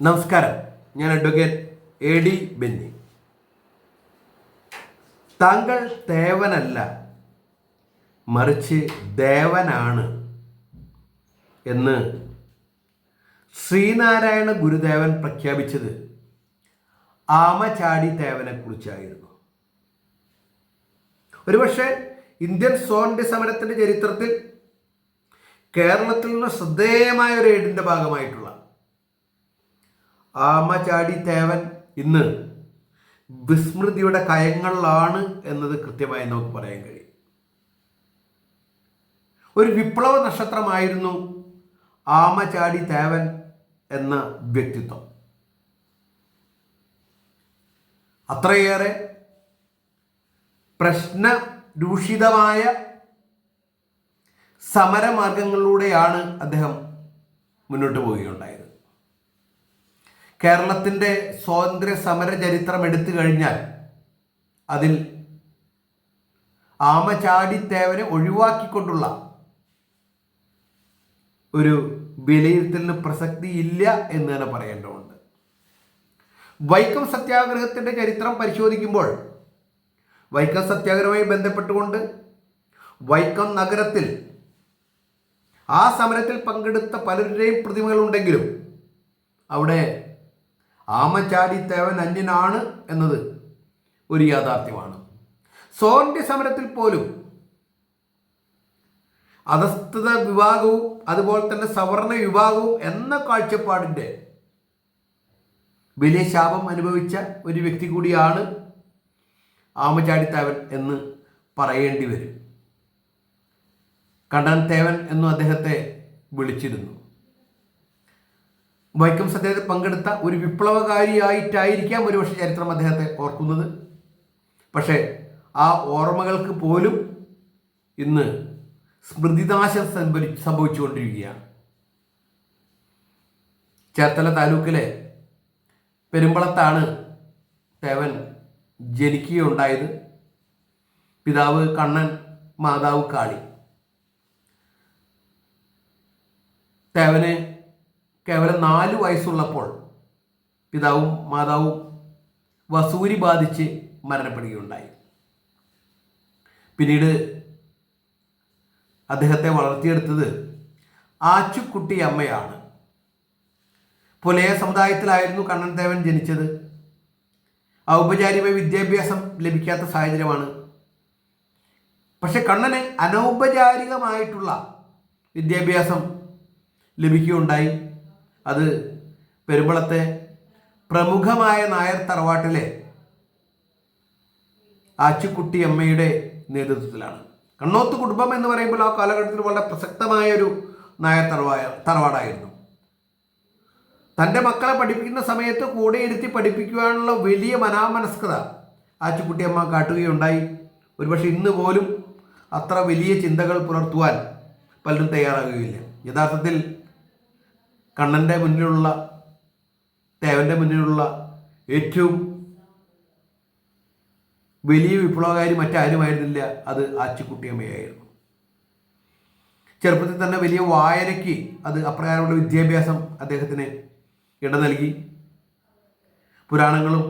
നമസ്കാരം. ഞാൻ advocate A D Benny. താങ്കൾ തേവനല്ല മറിച്ച് ദേവനാണ് എന്ന് ശ്രീനാരായണ ഗുരുദേവൻ പ്രഖ്യാപിച്ചത് ആമചാടി തേവനെ കുറിച്ചായിരുന്നു. ഒരുപക്ഷെ ഇന്ത്യൻ സ്വാതന്ത്ര്യ സമരത്തിന്റെ ചരിത്രത്തിൽ കേരളത്തിൽ നിന്ന് ശ്രദ്ധേയമായ ഒരു ഏടിന്റെ ഭാഗമായിട്ടുള്ള ആമചാടി തേവൻ ഇന്ന് വിസ്മൃതിയുടെ കയങ്ങളിലാണ് എന്നത് കൃത്യമായി നമുക്ക് പറയാൻ കഴിയും. ഒരു വിപ്ലവ നക്ഷത്രമായിരുന്നു ആമചാടി തേവൻ എന്ന വ്യക്തിത്വം. അത്രയേറെ പ്രശ്ന രൂഷിതമായ സമരമാർഗങ്ങളിലൂടെയാണ് അദ്ദേഹം മുന്നോട്ട് പോവുകയുണ്ടായത്. കേരളത്തിന്റെ സ്വാതന്ത്ര്യ സമര ചരിത്രം എടുത്തു കഴിഞ്ഞാൽ അതിൽ ആമചാടിത്തേവനെ ഒഴിവാക്കിക്കൊണ്ടുള്ള ഒരു വിലയിരുത്തലിന് പ്രസക്തി ഇല്ല എന്ന് തന്നെ പറയേണ്ടതുണ്ട്. വൈക്കം സത്യാഗ്രഹത്തിന്റെ ചരിത്രം പരിശോധിക്കുമ്പോൾ വൈക്കം സത്യാഗ്രഹവുമായി ബന്ധപ്പെട്ടുകൊണ്ട് വൈക്കം നഗരത്തിൽ ആ സമരത്തിൽ പങ്കെടുത്ത പലരുടെയും പ്രതിമകളുണ്ടെങ്കിലും അവിടെ ആമചാടിത്തേവൻ അന്യനാണ് എന്നത് ഒരു യാഥാർത്ഥ്യമാണ്. സ്വാതന്ത്ര്യ സമരത്തിൽ പോലും അധസ്ഥിത വിഭാഗവും അതുപോലെ തന്നെ സവർണ വിഭാഗവും എന്ന കാഴ്ചപ്പാടിന്റെ വലിയ ശാപം അനുഭവിച്ച ഒരു വ്യക്തി കൂടിയാണ് ആമചാടിത്തേവൻ എന്ന് പറയേണ്ടി വരും. കണ്ണൻ തേവൻ എന്നും അദ്ദേഹത്തെ വിളിച്ചിരുന്നു. വൈക്കം സത്യത്തിൽ പങ്കെടുത്ത ഒരു വിപ്ലവകാരിയായിട്ടായിരിക്കാം ഒരുപക്ഷെ ചരിത്രം അദ്ദേഹത്തെ ഓർക്കുന്നത്. പക്ഷേ ആ ഓർമ്മകൾക്ക് പോലും ഇന്ന് സ്മൃതിനാശം സംഭരി സംഭവിച്ചുകൊണ്ടിരിക്കുകയാണ്. ചേർത്തല താലൂക്കിലെ പെരുമ്പളത്താണ് തേവൻ ജനിക്കുകയുണ്ടായത്. പിതാവ് കണ്ണൻ മാതാവ് കാളി. തേവന് കേവലം നാല് വയസ്സുള്ളപ്പോൾ പിതാവും മാതാവും വസൂരി ബാധിച്ച് മരണപ്പെടുകയുണ്ടായി. പിന്നീട് അദ്ദേഹത്തെ വളർത്തിയെടുത്തത് ആച്ചുക്കുട്ടി അമ്മയാണ്. പുലയ സമുദായത്തിലായിരുന്നു കണ്ണൻ ദേവൻ ജനിച്ചത്. ഔപചാരിക വിദ്യാഭ്യാസം ലഭിക്കാത്ത സാഹചര്യമാണ്. പക്ഷെ കണ്ണന് അനൗപചാരികമായിട്ടുള്ള വിദ്യാഭ്യാസം ലഭിക്കുകയുണ്ടായി. അത് പെരുമ്പളത്തെ പ്രമുഖമായ നായർ തറവാട്ടിലെ ആച്ചുക്കുട്ടി അമ്മയുടെ നേതൃത്വത്തിലാണ്. കണ്ണോത്ത് കുടുംബം എന്ന് പറയുമ്പോൾ ആ കാലഘട്ടത്തിൽ വളരെ പ്രസക്തമായ ഒരു നായർ തറവായ തറവാടായിരുന്നു. തന്റെ മക്കളെ പഠിപ്പിക്കുന്ന സമയത്ത് കൂടെ ഇരുത്തി പഠിപ്പിക്കുവാനുള്ള വലിയ മനാമനസ്കത ആച്ചുക്കുട്ടിയമ്മ കാട്ടുകയുണ്ടായി. ഒരുപക്ഷെ ഇന്ന് പോലും അത്ര വലിയ ചിന്തകൾ പുലർത്തുവാൻ പലരും തയ്യാറാകുകയില്ല. യഥാർത്ഥത്തിൽ കണ്ണന്റെ മുന്നിലുള്ള ദേവന്റെ മുന്നിലുള്ള ഏറ്റവും വലിയ വിപ്ലവകാരി മറ്റാരുമായിരുന്നില്ല അത് ആച്ചിക്കുട്ടിയമ്മയായിരുന്നു. ചെറുപ്പത്തിൽ തന്നെ വലിയ വായനയ്ക്ക് അത് അപ്രകാരമുള്ള വിദ്യാഭ്യാസം അദ്ദേഹത്തിന് ഇട നൽകി. പുരാണങ്ങളും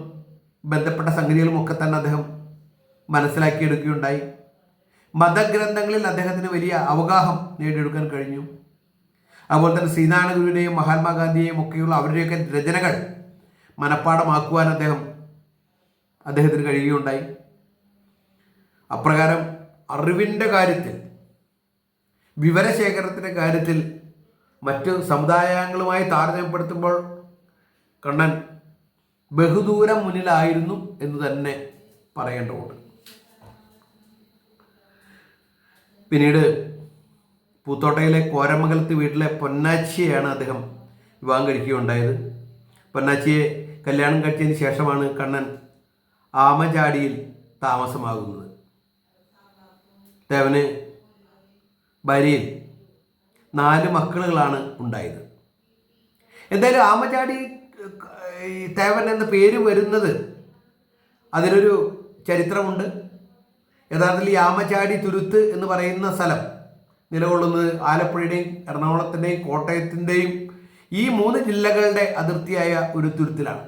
ബന്ധപ്പെട്ട സംഗതികളും ഒക്കെ തന്നെ അദ്ദേഹം മനസ്സിലാക്കിയെടുക്കുകയുണ്ടായി. മതഗ്രന്ഥങ്ങളിൽ അദ്ദേഹത്തിന് വലിയ അവഗാഹം നേടിയെടുക്കാൻ കഴിഞ്ഞു. അതുപോലെ തന്നെ ശ്രീനാരായണ ഗുരുവിനെയും മഹാത്മാഗാന്ധിയെയും ഒക്കെയുള്ള അവരുടെയൊക്കെ രചനകൾ മനഃപ്പാടമാക്കുവാൻ അദ്ദേഹം അദ്ദേഹത്തിന് കഴിയുകയുണ്ടായി. അപ്രകാരം അറിവിന്റെ കാര്യത്തിൽ വിവരശേഖരണത്തിന്റെ കാര്യത്തിൽ മറ്റ് സമുദായങ്ങളുമായി താരതമ്യപ്പെടുത്തുമ്പോൾ കണ്ണൻ ബഹുദൂരം മുന്നിലായിരുന്നു എന്ന് തന്നെ പറയേണ്ടതുണ്ട്. പിന്നീട് പൂത്തോട്ടയിലെ കോരമംഗലത്ത് വീട്ടിലെ പൊന്നാച്ചിയെയാണ് അദ്ദേഹം വിവാഹം കഴിക്കുകയുണ്ടായത്. പൊന്നാച്ചിയെ കല്യാണം കഴിച്ചതിന് ശേഷമാണ് കണ്ണൻ ആമചാടിയിൽ താമസമാകുന്നത്. ദേവന് ഭാര്യയിൽ നാല് മക്കളുകളാണ് ഉണ്ടായത്. എന്തായാലും ആമചാടി തേവൻ എന്ന പേര് വരുന്നത് അതിനൊരു ചരിത്രമുണ്ട്. യഥാർത്ഥത്തിൽ ഈ ആമചാടി തുരുത്ത് എന്ന് പറയുന്ന സ്ഥലം നിലകൊള്ളുന്നത് ആലപ്പുഴയുടെയും എറണാകുളത്തിന്റെയും കോട്ടയത്തിന്റെയും ഈ മൂന്ന് ജില്ലകളുടെ അതിർത്തിയായ ഒരു തുരുത്തിലാണ്.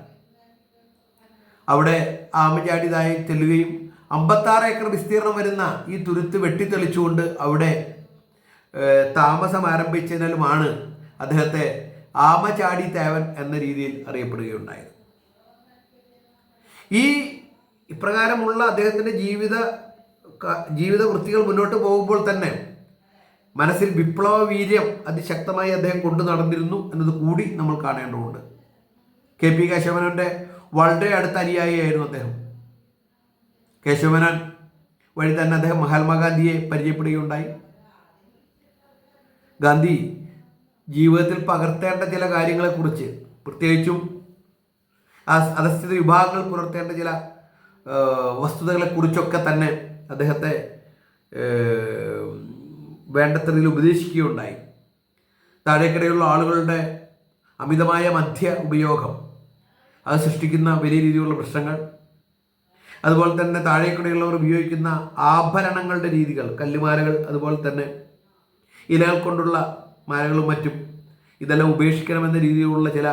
അവിടെ ആമചാടിതായി ചെല്ലുകയും അമ്പത്താറ് ഏക്കർ വിസ്തീർണം വരുന്ന ഈ തുരുത്ത് വെട്ടിത്തെളിച്ചുകൊണ്ട് അവിടെ താമസം ആരംഭിച്ചതിനാലുമാണ് അദ്ദേഹത്തെ ആമചാടി തേവൻ എന്ന രീതിയിൽ അറിയപ്പെടുകയുണ്ടായത്. ഈ ഇപ്രകാരമുള്ള അദ്ദേഹത്തിന്റെ ജീവിത ജീവിത വൃത്തികൾ മുന്നോട്ട് പോകുമ്പോൾ തന്നെ മനസ്സിൽ വിപ്ലവ വീര്യം അതിശക്തമായി അദ്ദേഹം കൊണ്ടു നടന്നിരുന്നു എന്നത് കൂടി നമ്മൾ കാണേണ്ടതുണ്ട്. കെ പി കേശവനന്റെ വളരെ അടുത്ത അനുയായിയായിരുന്നു അദ്ദേഹം. കേശവനൻ വഴി തന്നെ അദ്ദേഹം മഹാത്മാഗാന്ധിയെ പരിചയപ്പെടുകയുണ്ടായി. ഗാന്ധി ജീവിതത്തിൽ പകർത്തേണ്ട ചില കാര്യങ്ങളെക്കുറിച്ച് പ്രത്യേകിച്ചും ആ അധസ്ഥിത വിഭാഗങ്ങൾ പുലർത്തേണ്ട ചില വസ്തുതകളെക്കുറിച്ചൊക്കെ തന്നെ അദ്ദേഹത്തെ വേണ്ടത്ര രീതിയിൽ ഉപദേശിക്കുകയുണ്ടായി. താഴേക്കിടയിലുള്ള ആളുകളുടെ അമിതമായ മദ്യ ഉപയോഗം അത് സൃഷ്ടിക്കുന്ന വലിയ രീതിയിലുള്ള പ്രശ്നങ്ങൾ അതുപോലെ തന്നെ താഴേക്കിടയുള്ളവർ ഉപയോഗിക്കുന്ന ആഭരണങ്ങളുടെ രീതികൾ കല്ലുമാലകൾ അതുപോലെ തന്നെ ഇലകൾ കൊണ്ടുള്ള മാലകളും മറ്റും ഇതെല്ലാം ഉപേക്ഷിക്കണമെന്ന രീതിയിലുള്ള ചില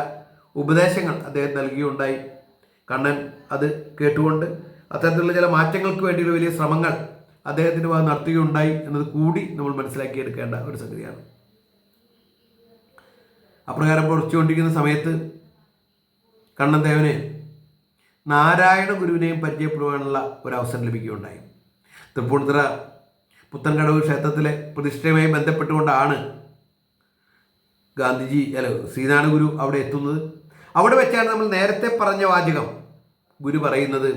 ഉപദേശങ്ങൾ അദ്ദേഹം നൽകിയുണ്ടായി. കണ്ണൻ അത് കേട്ടുകൊണ്ട് അത്തരത്തിലുള്ള ചില മാറ്റങ്ങൾക്ക് വേണ്ടിയുള്ള വലിയ ശ്രമങ്ങൾ അദ്ദേഹത്തിന്റെ ഭാഗം നടത്തുകയുണ്ടായി എന്നത് കൂടി നമ്മൾ മനസ്സിലാക്കിയെടുക്കേണ്ട ഒരു സംഗതിയാണ്. അപ്രകാരം പുറച്ചുകൊണ്ടിരിക്കുന്ന സമയത്ത് കണ്ണൻ ദേവന് നാരായണ ഗുരുവിനെയും പരിചയപ്പെടുവാനുള്ള ഒരു അവസരം ലഭിക്കുകയുണ്ടായി. തൃപ്പൂണിത്തുറ പുത്തൻകടവ് ക്ഷേത്രത്തിലെ പ്രതിഷ്ഠയുമായി ബന്ധപ്പെട്ടുകൊണ്ടാണ് ഗാന്ധിജി അല്ല ശ്രീനാരായണ ഗുരു അവിടെ എത്തുന്നത്. അവിടെ വെച്ചാണ് നമ്മൾ നേരത്തെ പറഞ്ഞ വാചകം. ഗുരു പറയുന്നത്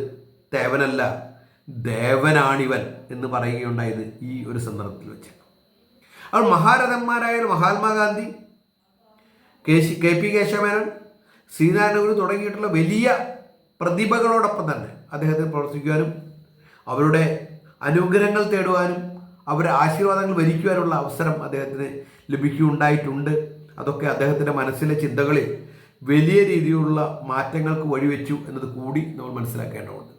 ദേവനല്ല ദേവനാണിവൻ എന്ന് പറയുകയുണ്ടായത് ഈ ഒരു സന്ദർഭത്തിൽ വെച്ച്. അപ്പോൾ മഹാരഥന്മാരായ Mahatma Gandhi K C K P Kesava Menon Sree Narayana Guru തുടങ്ങിയിട്ടുള്ള വലിയ പ്രതിഭകളോടൊപ്പം തന്നെ അദ്ദേഹത്തെ പ്രവർത്തിക്കുവാനും അവരുടെ അനുഗ്രഹങ്ങൾ തേടുവാനും അവരുടെ ആശീർവാദങ്ങൾ വരിക്കുവാനുള്ള അവസരം അദ്ദേഹത്തിന് ലഭിക്കുകയുണ്ടായിട്ടുണ്ട്. അതൊക്കെ അദ്ദേഹത്തിന്റെ മനസ്സിലെ ചിന്തകളിൽ വലിയ രീതിയിലുള്ള മാറ്റങ്ങൾക്ക് വഴിവെച്ചു എന്നത് കൂടി നമ്മൾ മനസ്സിലാക്കേണ്ടതുണ്ട്.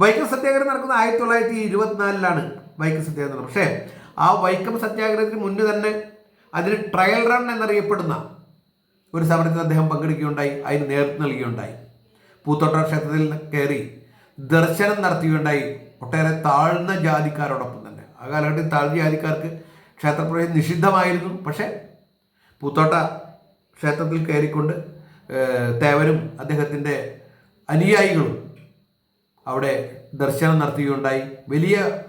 വൈക്കം സത്യാഗ്രഹം നടക്കുന്നത് ആയിരത്തി തൊള്ളായിരത്തി ഇരുപത്തിനാലിലാണ് വൈക്കം സത്യാഗ്രഹം. പക്ഷേ ആ വൈക്കം സത്യാഗ്രഹത്തിന് മുന്നേ തന്നെ അതിന് ട്രയൽ റൺ എന്നറിയപ്പെടുന്ന ഒരു സമരത്തിൽ അദ്ദേഹം പങ്കെടുക്കുകയുണ്ടായി. അതിന് നേതൃത്വം നൽകുകയുണ്ടായി. പൂത്തോട്ട ക്ഷേത്രത്തിൽ കയറി ദർശനം നടത്തുകയുണ്ടായി. ഒട്ടേറെ താഴ്ന്ന ജാതിക്കാരോടൊപ്പം തന്നെ. ആ കാലഘട്ടത്തിൽ താഴ്ന്ന ജാതിക്കാർക്ക് ക്ഷേത്രപ്രവേശം നിഷിദ്ധമായിരുന്നു. പക്ഷേ പൂത്തോട്ട ക്ഷേത്രത്തിൽ കയറിക്കൊണ്ട് തേവരും അദ്ദേഹത്തിന്റെ അനുയായികളും അവിടെ ദർശനം നടത്തുകയുണ്ടായി. വലിയ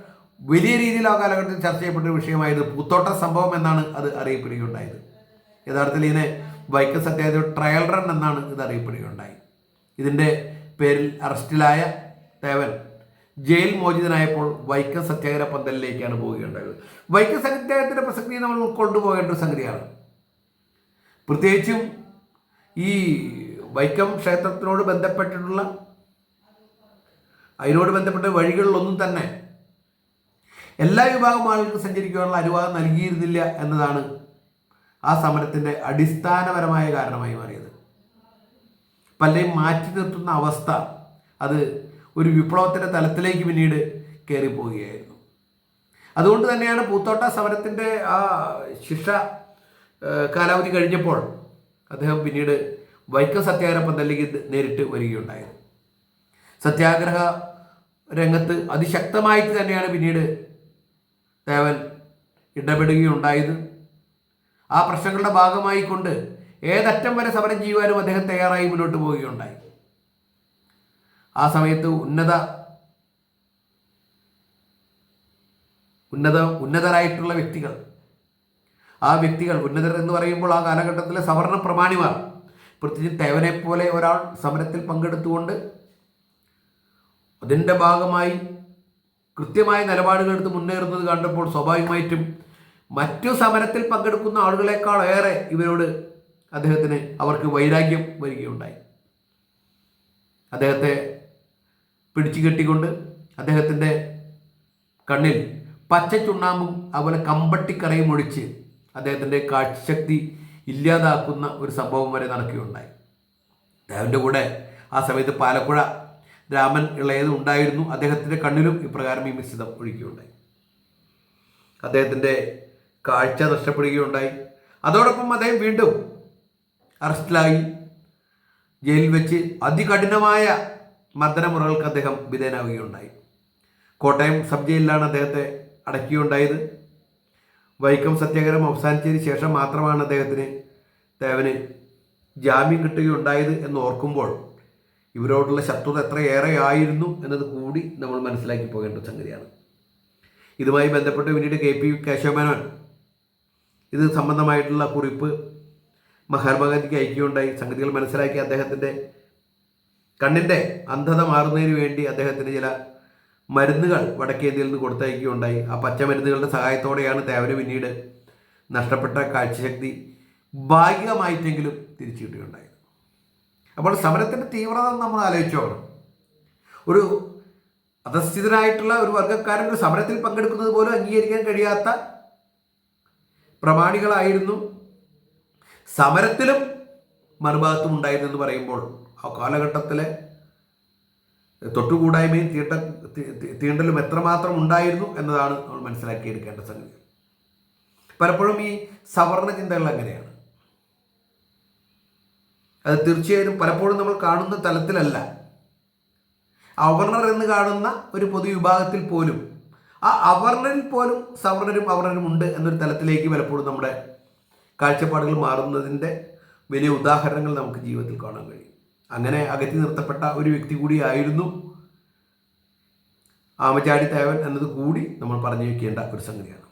വലിയ രീതിയിൽ ആ കാലഘട്ടത്തിൽ ചർച്ച ചെയ്യപ്പെട്ട ഒരു വിഷയമായത് പൂത്തോട്ട സംഭവം എന്നാണ് അത് അറിയപ്പെടുകയുണ്ടായത്. യഥാർത്ഥത്തിൽ ഇതിനെ വൈക്കം സത്യാഗ്രഹ ട്രയൽ റൺ എന്നാണ് ഇത് അറിയപ്പെടുകയുണ്ടായി. ഇതിന്റെ പേരിൽ അറസ്റ്റിലായ തേവൻ ജയിൽ മോചിതനായപ്പോൾ വൈക്കം സത്യാഗ്രഹ പന്തലിലേക്കാണ് പോവുകയുണ്ടായത്. വൈക്കം സത്യാഗ്രഹത്തിന്റെ പ്രസക്തി നമ്മൾ ഉൾക്കൊണ്ടുപോകേണ്ട ഒരു സംഗതിയാണ്. പ്രത്യേകിച്ചും ഈ വൈക്കം ക്ഷേത്രത്തിനോട് ബന്ധപ്പെട്ടിട്ടുള്ള അതിനോട് ബന്ധപ്പെട്ട വഴികളിലൊന്നും തന്നെ എല്ലാ വിഭാഗം ആളുകൾക്കും സഞ്ചരിക്കാനുള്ള അനുവാദം നൽകിയിരുന്നില്ല എന്നതാണ് ആ സമരത്തിന്റെ അടിസ്ഥാനപരമായ കാരണമായി മാറിയത്. പലരെയും മാറ്റി നിർത്തുന്ന അവസ്ഥ അത് ഒരു വിപ്ലവത്തിന്റെ തലത്തിലേക്ക് പിന്നീട് കയറിപ്പോവുകയായിരുന്നു അതുകൊണ്ട് തന്നെയാണ് പൂത്തോട്ട സമരത്തിന്റെ ആ ശിക്ഷ കാലാവധി കഴിഞ്ഞപ്പോൾ അദ്ദേഹം പിന്നീട് വൈക്കം സത്യാഗ്രഹ പന്തലിലേക്ക് നേരിട്ട് വരികയുണ്ടായത്. സത്യാഗ്രഹ രംഗത്ത് അതിശക്തമായിട്ട് തന്നെയാണ് പിന്നീട് ദേവൻ ഇടപെടുകയുണ്ടായത്. ആ പ്രശ്നങ്ങളുടെ ഭാഗമായി കൊണ്ട് ഏതറ്റം വരെ സമരം ചെയ്യുവാനും അദ്ദേഹം തയ്യാറായി മുന്നോട്ട് പോവുകയുണ്ടായി. ആ സമയത്ത് ഉന്നത ഉന്നത ഉന്നതരായിട്ടുള്ള വ്യക്തികൾ ആ വ്യക്തികൾ ഉന്നതർ എന്ന് പറയുമ്പോൾ ആ കാലഘട്ടത്തിലെ സവർണ പ്രമാണിമാർ പ്രത്യേകിച്ച് തേവനെ പോലെ ഒരാൾ സമരത്തിൽ പങ്കെടുത്തുകൊണ്ട് അതിന്റെ ഭാഗമായി കൃത്യമായ നിലപാടുകൾ എടുത്ത് മുന്നേറുന്നത് കണ്ടപ്പോൾ സ്വാഭാവികമായിട്ടും മറ്റു സമരത്തിൽ പങ്കെടുക്കുന്ന ആളുകളെക്കാൾ ഏറെ ഇവരോട് അദ്ദേഹത്തിന് അവർക്ക് വൈരാഗ്യം വരികയുണ്ടായി. അദ്ദേഹത്തെ പിടിച്ചു കെട്ടിക്കൊണ്ട് അദ്ദേഹത്തിന്റെ കണ്ണിൽ പച്ച ചുണ്ണാമ്പും അതുപോലെ കമ്പട്ടിക്കറയും ഒഴിച്ച് അദ്ദേഹത്തിന്റെ കാഴ്ചശക്തി ഇല്ലാതാക്കുന്ന ഒരു സംഭവം വരെ നടക്കുകയുണ്ടായി. അദ്ദേഹത്തിന്റെ കൂടെ ആ സമയത്ത് പാലക്കുഴ രാമൻ ഇളയത് ഉണ്ടായിരുന്നു. അദ്ദേഹത്തിന്റെ കണ്ണിലും ഇപ്രകാരം ഈ മിശ്രിതം ഒഴുകിയുണ്ടായി. അദ്ദേഹത്തിന്റെ കാഴ്ച നഷ്ടപ്പെടുകയുണ്ടായി. അതോടൊപ്പം അദ്ദേഹം വീണ്ടും അറസ്റ്റിലായി. ജയിലിൽ വെച്ച് അതികഠിനമായ മർദ്ദനമുറകൾക്ക് അദ്ദേഹം വിധേയനാവുകയുണ്ടായി. കോട്ടയം സബ് ജയിലിലാണ് അദ്ദേഹത്തെ അടക്കുകയുണ്ടായത് വൈക്കം സത്യാഗ്രഹം അവസാനിച്ചതിന് ശേഷം മാത്രമാണ് അദ്ദേഹത്തിന് ദേവന് ജാമ്യം കിട്ടുകയുണ്ടായത് എന്ന് ഓർക്കുമ്പോൾ ഇവരോടുള്ള ശത്രുത എത്രയേറെ ആയിരുന്നു എന്നത് കൂടി നമ്മൾ മനസ്സിലാക്കി പോകേണ്ട സംഗതിയാണ്. ഇതുമായി ബന്ധപ്പെട്ട് പിന്നീട് കെ പി കേശവമേനോൻ ഇത് സംബന്ധമായിട്ടുള്ള കുറിപ്പ് മഹാത്മാഗാന്ധിക്ക് അയക്കുകയുണ്ടായി. സംഗതികൾ മനസ്സിലാക്കി അദ്ദേഹത്തിന്റെ കണ്ണിന്റെ അന്ധത മാറുന്നതിന് വേണ്ടി അദ്ദേഹത്തിന് ചില മരുന്നുകൾ വടക്കേന്ത്യയിൽ നിന്ന് കൊടുത്തയക്കുകയുണ്ടായി. ആ പച്ചമരുന്നുകളുടെ സഹായത്തോടെയാണ് തേവന് പിന്നീട് നഷ്ടപ്പെട്ട കാഴ്ചശക്തി ഭാഗികമായിട്ടെങ്കിലും തിരിച്ചു കിട്ടുകയുണ്ടായത് അപ്പോൾ സമരത്തിന്റെ തീവ്രത നമ്മൾ ആലോചിച്ചു നോക്കണം. ഒരു അധസ്ഥിതരായിട്ടുള്ള ഒരു വർഗക്കാരൻ ഒരു സമരത്തിൽ പങ്കെടുക്കുന്നത് പോലും അംഗീകരിക്കാൻ കഴിയാത്ത പ്രമാണികളായിരുന്നു. സമരത്തിലും മറുഭാഗത്തും ഉണ്ടായിരുന്നു എന്ന് പറയുമ്പോൾ ആ കാലഘട്ടത്തിലെ തൊട്ടുകൂടായ്മയും തീട്ട തീണ്ടലും എത്രമാത്രം ഉണ്ടായിരുന്നു എന്നതാണ് നമ്മൾ മനസ്സിലാക്കിയെടുക്കേണ്ട സംഗതി. പലപ്പോഴും ഈ സവർണ ചിന്തകൾ അങ്ങനെയാണ്. അത് തീർച്ചയായും പലപ്പോഴും നമ്മൾ കാണുന്ന തലത്തിലല്ല. അവർണർ എന്ന് കാണുന്ന ഒരു പൊതുവിഭാഗത്തിൽ പോലും ആ അവർണരിൽ പോലും സവർണരും അവർണരും ഉണ്ട് എന്നൊരു തലത്തിലേക്ക് പലപ്പോഴും നമ്മുടെ കാഴ്ചപ്പാടുകൾ മാറുന്നതിന്റെ വലിയ ഉദാഹരണങ്ങൾ നമുക്ക് ജീവിതത്തിൽ കാണാൻ കഴിയും. അങ്ങനെ അകറ്റി നിർത്തപ്പെട്ട ഒരു വ്യക്തി കൂടിയായിരുന്നു ആമചാടി തേവൻ എന്നത് കൂടി നമ്മൾ പറഞ്ഞു വയ്ക്കേണ്ട ഒരു സംഗതിയാണ്.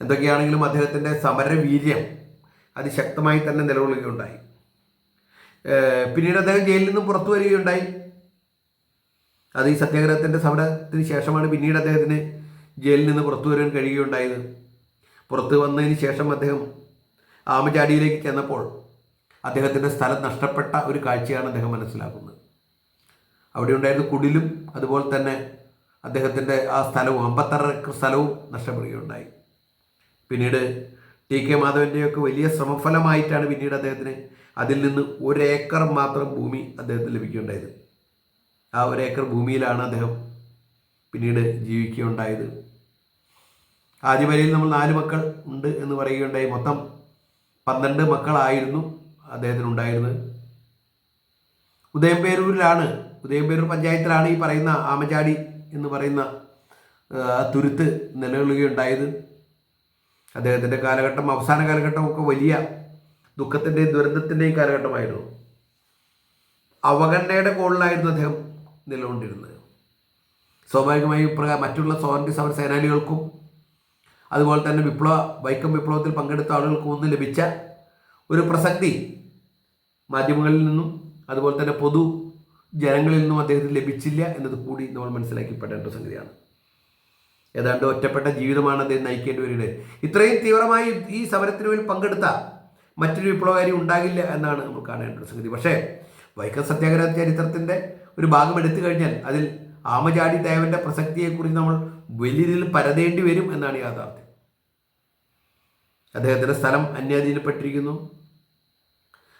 എന്തൊക്കെയാണെങ്കിലും അദ്ദേഹത്തിന്റെ സമരവീര്യം അതിശക്തമായി തന്നെ നിലകൊള്ളുകയുണ്ടായി. പിന്നീട് അദ്ദേഹം ജയിലിൽ നിന്നും പുറത്തു വരികയുണ്ടായി. അത് ഈ സത്യാഗ്രഹത്തിന്റെ സമരത്തിന് ശേഷമാണ് പിന്നീട് അദ്ദേഹത്തിന് ജയിലിൽ നിന്ന് പുറത്തു വരാൻ കഴിയുകയുണ്ടായത്. പുറത്തു വന്നതിന് ശേഷം അദ്ദേഹം ആമചാടിയിലേക്ക് ചെന്നപ്പോൾ അദ്ദേഹത്തിന്റെ സ്ഥലം നഷ്ടപ്പെട്ട ഒരു കാഴ്ചയാണ് അദ്ദേഹം മനസ്സിലാക്കുന്നത്. അവിടെ ഉണ്ടായിരുന്ന കുടിലും അതുപോലെ തന്നെ അദ്ദേഹത്തിന്റെ ആ സ്ഥലവും അമ്പത്തറ ഏക്കർ സ്ഥലവും നഷ്ടപ്പെടുകയുണ്ടായി. പിന്നീട് ടി കെ മാധവന്റെയൊക്കെ വലിയ ശ്രമഫലമായിട്ടാണ് പിന്നീട് അദ്ദേഹത്തിന് അതിൽ നിന്ന് ഒരേക്കർ മാത്രം ഭൂമി അദ്ദേഹത്തിന് ലഭിക്കുകയുണ്ടായത്. ആ ഒരേക്കർ ഭൂമിയിലാണ് അദ്ദേഹം പിന്നീട് ജീവിക്കുകയുണ്ടായത്. ആദ്യ വരയിൽ നമ്മൾ നാല് മക്കൾ ഉണ്ട് എന്ന് പറയുകയുണ്ടായി. മൊത്തം പന്ത്രണ്ട് മക്കളായിരുന്നു അദ്ദേഹത്തിനുണ്ടായിരുന്നത്. ഉദയംപേരൂരിലാണ് ഉദയംപേരൂർ പഞ്ചായത്തിലാണ് ഈ പറയുന്ന ആമചാടി എന്ന് പറയുന്ന തുരുത്ത് നിലകൊള്ളുകയുണ്ടായത്. അദ്ദേഹത്തിന്റെ കാലഘട്ടം അവസാന കാലഘട്ടമൊക്കെ വലിയ ദുഃഖത്തിന്റെയും ദുരന്തത്തിന്റെയും കാലഘട്ടമായിരുന്നു. അവഗണനയുടെ കോളിലായിരുന്നു അദ്ദേഹം നിലകൊണ്ടിരുന്നത്. സ്വാഭാവികമായി ഇപ്രകാരം മറ്റുള്ള സ്വാതന്ത്ര്യ സമര സേനാനികൾക്കും അതുപോലെ തന്നെ വിപ്ലവ വൈക്കം വിപ്ലവത്തിൽ പങ്കെടുത്ത ആളുകൾക്കും ഒന്നും ലഭിച്ച ഒരു പ്രസക്തി മാധ്യമങ്ങളിൽ നിന്നും അതുപോലെ തന്നെ പൊതു ജനങ്ങളിൽ നിന്നും അദ്ദേഹത്തിന് ലഭിച്ചില്ല എന്നത് കൂടി നമ്മൾ മനസ്സിലാക്കിപ്പെടേണ്ട സംഗതിയാണ്. ഏതാണ്ട് ഒറ്റപ്പെട്ട ജീവിതമാണ് അദ്ദേഹം നയിക്കേണ്ടി വരുന്നത്. ഇത്രയും തീവ്രമായി ഈ സമരത്തിന് മേൽ പങ്കെടുത്ത മറ്റൊരു വിപ്ലവകാരി ഉണ്ടാകില്ല എന്നാണ് നമ്മൾ കാണേണ്ട സംഗതി. പക്ഷേ വൈക്കം സത്യാഗ്രഹ ചരിത്രത്തിന്റെ ഒരു ഭാഗം എടുത്തു കഴിഞ്ഞാൽ അതിൽ ആമചാടി ദേവന്റെ പ്രസക്തിയെക്കുറിച്ച് നമ്മൾ വലിയ രീതിയിൽ പരതേണ്ടി വരും എന്നാണ് യാഥാർത്ഥ്യം. അദ്ദേഹത്തിന്റെ സ്ഥലം അന്യാധീനപ്പെട്ടിരിക്കുന്നു.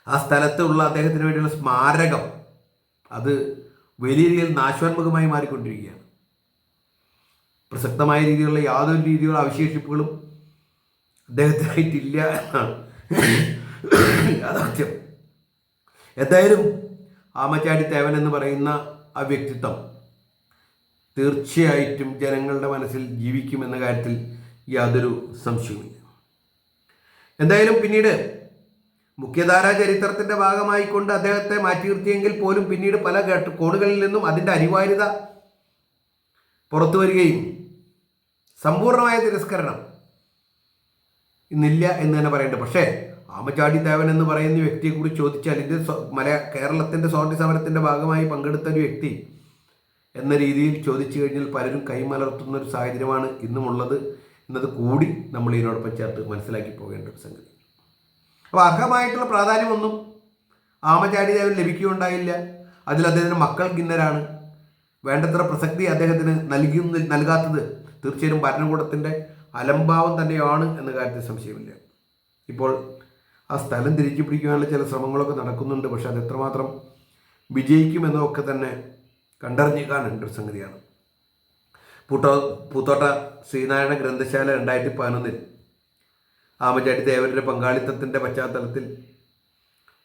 ആ സ്ഥലത്തുള്ള അദ്ദേഹത്തിന് വേണ്ടിയുള്ള സ്മാരകം അത് വലിയ രീതിയിൽ നാശോന്മുഖമായി മാറിക്കൊണ്ടിരിക്കുകയാണ്. പ്രസക്തമായ രീതിയിലുള്ള യാതൊരു രീതിയിലുള്ള അവശേഷിപ്പുകളും അദ്ദേഹത്തിനായിട്ടില്ല എന്നാണ്. യാഥാർത്ഥ്യം. എന്തായാലും ആമച്ചാടി തേവൻ എന്ന് പറയുന്ന ആ വ്യക്തിത്വം തീർച്ചയായിട്ടും ജനങ്ങളുടെ മനസ്സിൽ ജീവിക്കുമെന്ന കാര്യത്തിൽ യാതൊരു സംശയവുമില്ല. എന്തായാലും പിന്നീട് മുഖ്യധാരാ ചരിത്രത്തിന്റെ ഭാഗമായി കൊണ്ട് അദ്ദേഹത്തെ മാറ്റി നിർത്തിയെങ്കിൽ പോലും പിന്നീട് പല കോണുകളിൽ നിന്നും അതിന്റെ അനിവാര്യത പുറത്തു വരികയും സമ്പൂർണമായ തിരസ്കരണം. ഇന്നില്ല എന്ന് തന്നെ പറയേണ്ടത്. പക്ഷേ ആമചാടി ദേവൻ എന്ന് പറയുന്ന വ്യക്തിയെക്കുറിച്ച് ചോദിച്ചാൽ ഇത് മല കേരളത്തിന്റെ സ്വാതന്ത്ര്യ സമരത്തിന്റെ ഭാഗമായി പങ്കെടുത്ത ഒരു വ്യക്തി എന്ന രീതിയിൽ ചോദിച്ചു കഴിഞ്ഞാൽ പലരും കൈമലർത്തുന്ന ഒരു സാഹചര്യമാണ് ഇന്നുമുള്ളത് എന്നത് കൂടി നമ്മൾ ഇതിനോടൊപ്പം ചേർത്ത് മനസ്സിലാക്കി പോകേണ്ട ഒരു സംഗതി. അപ്പോൾ അർഹമായിട്ടുള്ള പ്രാധാന്യമൊന്നും ആമചാടി ദേവൻ ലഭിക്കുകയുണ്ടായില്ല. അതിൽ അദ്ദേഹത്തിന്റെ മക്കൾ കിന്നരാണ് വേണ്ടത്ര പ്രസക്തി അദ്ദേഹത്തിന് നൽകി നൽകാത്തത് തീർച്ചയായും ഭരണകൂടത്തിന്റെ അലംഭാവം തന്നെയാണ് എന്ന കാര്യത്തിൽ സംശയമില്ല. ഇപ്പോൾ ആ സ്ഥലം തിരിച്ചു പിടിക്കുവാനുള്ള ചില ശ്രമങ്ങളൊക്കെ നടക്കുന്നുണ്ട്. പക്ഷെ അത് എത്രമാത്രം വിജയിക്കുമെന്നൊക്കെ തന്നെ കണ്ടറിഞ്ഞേക്കാനുണ്ട് ഒരു സംഗതിയാണ്. പൂട്ടോ പൂത്തോട്ട ശ്രീനാരായണ ഗ്രന്ഥശാല രണ്ടായിരത്തി പതിനൊന്നിൽ ആമചാടി ദേവരുടെ പങ്കാളിത്തത്തിന്റെ പശ്ചാത്തലത്തിൽ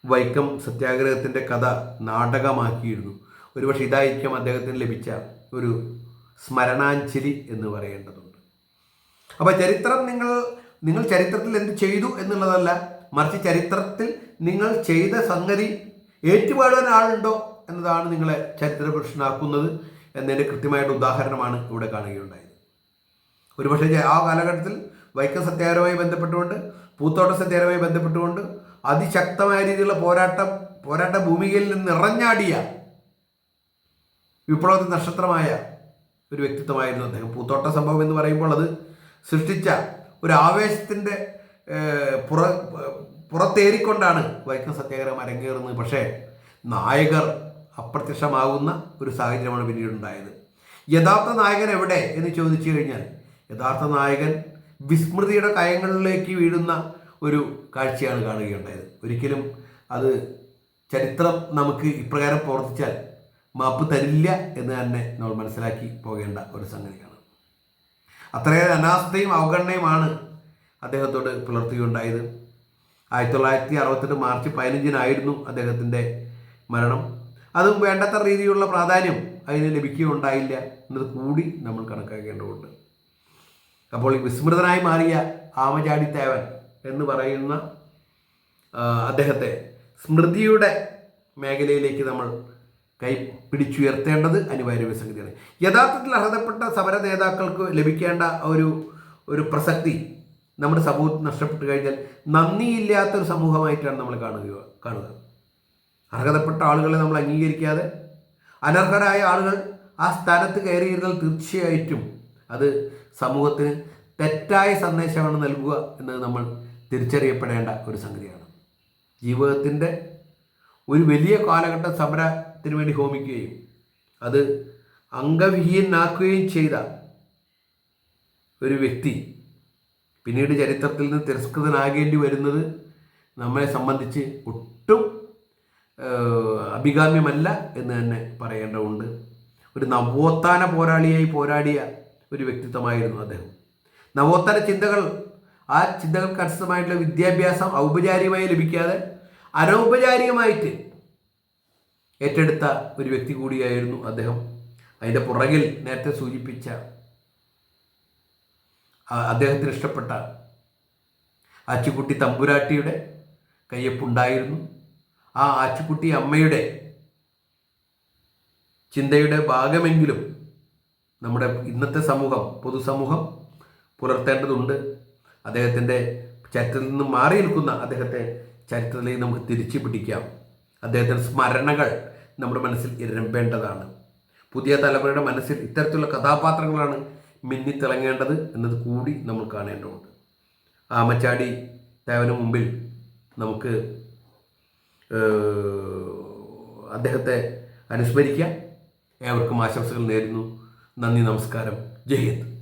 വൈക്കം സത്യാഗ്രഹത്തിന്റെ കഥ നാടകമാക്കിയിരുന്നു. ഒരുപക്ഷെ ഇതായിരിക്കും അദ്ദേഹത്തിന് ലഭിച്ച ഒരു സ്മരണാഞ്ജലി എന്ന് പറയേണ്ടതുണ്ട്. അപ്പോൾ ചരിത്രം നിങ്ങൾ നിങ്ങൾ ചരിത്രത്തിൽ എന്ത് ചെയ്തു എന്നുള്ളതല്ല മറിച്ച് ചരിത്രത്തിൽ നിങ്ങൾ ചെയ്ത സംഗതി ഏറ്റുപാടാൻ ആളുണ്ടോ എന്നതാണ് നിങ്ങളെ ചരിത്രപുരുഷനാക്കുന്നത് എന്നതിന്റെ കൃത്യമായിട്ട് ഉദാഹരണമാണ് ഇവിടെ കാണുകയുണ്ടായത്. ഒരുപക്ഷെ ആ കാലഘട്ടത്തിൽ വൈക്കം സത്യാഗ്രഹവുമായി ബന്ധപ്പെട്ടുകൊണ്ട് പൂത്തോട്ട സത്യാഗ്രഹവുമായി ബന്ധപ്പെട്ടുകൊണ്ട് അതിശക്തമായ രീതിയിലുള്ള പോരാട്ടം പോരാട്ട ഭൂമികയിൽ നിന്ന് ഇറഞ്ഞാടിയ വിപ്ലവത്തിന് നക്ഷത്രമായ ഒരു വ്യക്തിത്വമായിരുന്നു അദ്ദേഹം. പൂത്തോട്ട സംഭവം എന്ന് പറയുമ്പോൾ അത് സൃഷ്ടിച്ച ഒരു ആവേശത്തിന്റെ പുറ പുറത്തേറിക്കൊണ്ടാണ് വൈക്കം സത്യാഗ്രഹം അരങ്ങേറുന്നത്. പക്ഷേ നായകർ അപ്രത്യക്ഷമാകുന്ന ഒരു സാഹചര്യമാണ് പിന്നീട് ഉണ്ടായത്. യഥാർത്ഥ നായകൻ എവിടെ എന്ന് ചോദിച്ചു കഴിഞ്ഞാൽ യഥാർത്ഥ നായകൻ വിസ്മൃതിയുടെ കയങ്ങളിലേക്ക് വീഴുന്ന ഒരു കാഴ്ചയാണ് കാണുകയുണ്ടായത്. ഒരിക്കലും അത് ചരിത്രം നമുക്ക് ഇപ്രകാരം പ്രവർത്തിച്ചാൽ മാപ്പ് തരില്ല എന്ന് തന്നെ നമ്മൾ മനസ്സിലാക്കി പോകേണ്ട ഒരു സംഗതിയാണ്. അത്രയേറെ അനാസ്ഥയും അവഗണനയുമാണ് അദ്ദേഹത്തോട് പുലർത്തുകയുണ്ടായത്. ആയിരത്തി തൊള്ളായിരത്തി അറുപത്തെട്ട് മാർച്ച് പതിനഞ്ചിനായിരുന്നു അദ്ദേഹത്തിന്റെ മരണം. അതും വേണ്ടത്ര രീതിയിലുള്ള പ്രാധാന്യം അതിന് ലഭിക്കുകയുണ്ടായില്ല എന്നത് കൂടി നമ്മൾ കണക്കാക്കേണ്ടതുണ്ട്. അപ്പോൾ ഈ വിസ്മൃതനായി മാറിയ ആമചാടി തേവൻ എന്ന് പറയുന്ന അദ്ദേഹത്തെ സ്മൃതിയുടെ മേഖലയിലേക്ക് നമ്മൾ കൈ പിടിച്ചുയർത്തേണ്ടത് അനിവാര്യ സംഗതിയാണ്. യഥാർത്ഥത്തിൽ അർഹതപ്പെട്ട സമര നേതാക്കൾക്ക് ലഭിക്കേണ്ട ഒരു ഒരു പ്രസക്തി നമ്മുടെ സമൂഹത്തിൽ നഷ്ടപ്പെട്ടു കഴിഞ്ഞാൽ നന്ദിയില്ലാത്തൊരു സമൂഹമായിട്ടാണ് നമ്മൾ കാണുക കാണുക അർഹതപ്പെട്ട ആളുകളെ നമ്മൾ അംഗീകരിക്കാതെ അനർഹരായ ആളുകൾ ആ സ്ഥാനത്ത് കയറിയിരുന്നാൽ തീർച്ചയായിട്ടും അത് സമൂഹത്തിന് തെറ്റായ സന്ദേശമാണ് നൽകുക എന്നത് നമ്മൾ തിരിച്ചറിയപ്പെടേണ്ട ഒരു സംഗതിയാണ്. ജീവിതത്തിന്റെ ഒരു വലിയ കാലഘട്ട സമരത്തിന് വേണ്ടി ഹോമിക്കുകയും അത് അംഗവിഹീനാക്കുകയും ചെയ്ത ഒരു വ്യക്തി പിന്നീട് ചരിത്രത്തിൽ നിന്ന് തിരസ്കൃതനാകേണ്ടി വരുന്നത് നമ്മളെ സംബന്ധിച്ച് ഒട്ടും അഭികാമ്യമല്ല എന്ന് തന്നെ പറയേണ്ടതുണ്ട്. ഒരു നവോത്ഥാന പോരാളിയായി പോരാടിയ ഒരു വ്യക്തിത്വമായിരുന്നു അദ്ദേഹം. നവോത്ഥാന ചിന്തകൾ ആ ചിന്തകൾക്ക് അനുസൃതമായിട്ടുള്ള വിദ്യാഭ്യാസം ഔപചാരികമായി ലഭിക്കാതെ അനൗപചാരികമായിട്ട് ഏറ്റെടുത്ത ഒരു വ്യക്തി കൂടിയായിരുന്നു അദ്ദേഹം. അതിന്റെ പുറകിൽ നേരത്തെ സൂചിപ്പിച്ച അദ്ദേഹത്തിന് ഇഷ്ടപ്പെട്ട ആച്ചുകുട്ടി തമ്പുരാട്ടിയുടെ കയ്യപ്പുണ്ടായിരുന്നു. ആ ആച്ചുകുട്ടി അമ്മയുടെ ചിന്തയുടെ ഭാഗമെങ്കിലും നമ്മുടെ ഇന്നത്തെ സമൂഹം പൊതുസമൂഹം പുലർത്തേണ്ടതുണ്ട്. അദ്ദേഹത്തിന്റെ ചരിത്രത്തിൽ നിന്ന് മാറി നിൽക്കുന്ന അദ്ദേഹത്തെ ചരിത്രത്തിലേക്ക് നമുക്ക് തിരിച്ചു പിടിക്കാം അദ്ദേഹത്തിന്റെ സ്മരണകൾ നമ്മുടെ മനസ്സിൽ ഇരമ്പേണ്ടതാണ് പുതിയ തലമുറയുടെ മനസ്സിൽ ഇത്തരത്തിലുള്ള കഥാപാത്രങ്ങളാണ് മിന്നിത്തിളങ്ങേണ്ടത് എന്നത് കൂടി നമ്മൾ കാണേണ്ടതുണ്ട്. ആമച്ചാടി ദേവന് മുമ്പിൽ നമുക്ക് അദ്ദേഹത്തെ അനുസ്മരിക്കാം. ഏവർക്കും ആശംസകൾ നേരുന്നു. നന്ദി നമസ്കാരം. ജയ് ഹിന്ദ്.